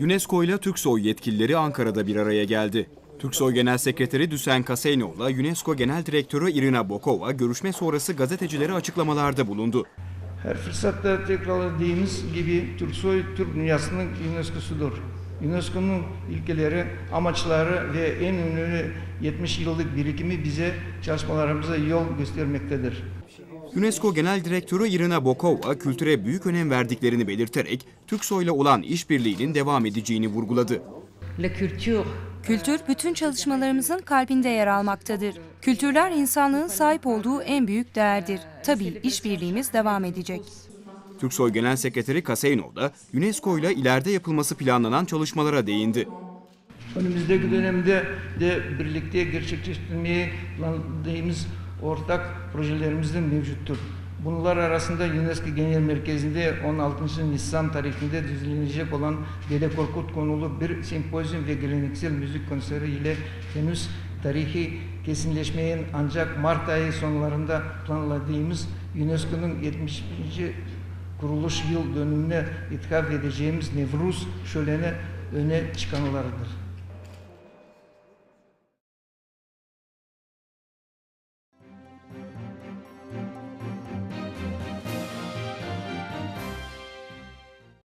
UNESCO ile Türksoy yetkilileri Ankara'da bir araya geldi. Türksoy Genel Sekreteri Düsen Kaseynoğlu'la UNESCO Genel Direktörü Irina Bokova görüşme sonrası gazetecilere açıklamalarda bulundu. Her fırsatta tekrarladığımız gibi Türksoy Türk dünyasının UNESCO'sudur. UNESCO'nun ilkeleri, amaçları ve en önemli 70 yıllık birikimi bize çalışmalarımıza yol göstermektedir. UNESCO Genel Direktörü Irina Bokova kültüre büyük önem verdiklerini belirterek Türksoy ile olan işbirliğinin devam edeceğini vurguladı. La culture Kültür bütün çalışmalarımızın kalbinde yer almaktadır. Kültürler insanlığın sahip olduğu en büyük değerdir. Tabii işbirliğimiz devam edecek. Türksoy Genel Sekreteri Kaseynoğlu da UNESCO ile ileride yapılması planlanan çalışmalara değindi. Önümüzdeki dönemde de birlikte gerçekleştirmeyi planladığımız ortak projelerimiz de mevcuttur. Bunlar arasında UNESCO Genel Merkezi'nde 16. Nisan tarihinde düzenlenecek olan Dede Korkut konulu bir sempozyum ve geleneksel müzik konseri ile henüz tarihi kesinleşmeyen ancak Mart ayı sonlarında planladığımız UNESCO'nun 70. kuruluş yıl dönümüne ithaf edeceğimiz Nevruz şöleni öne çıkanlardır.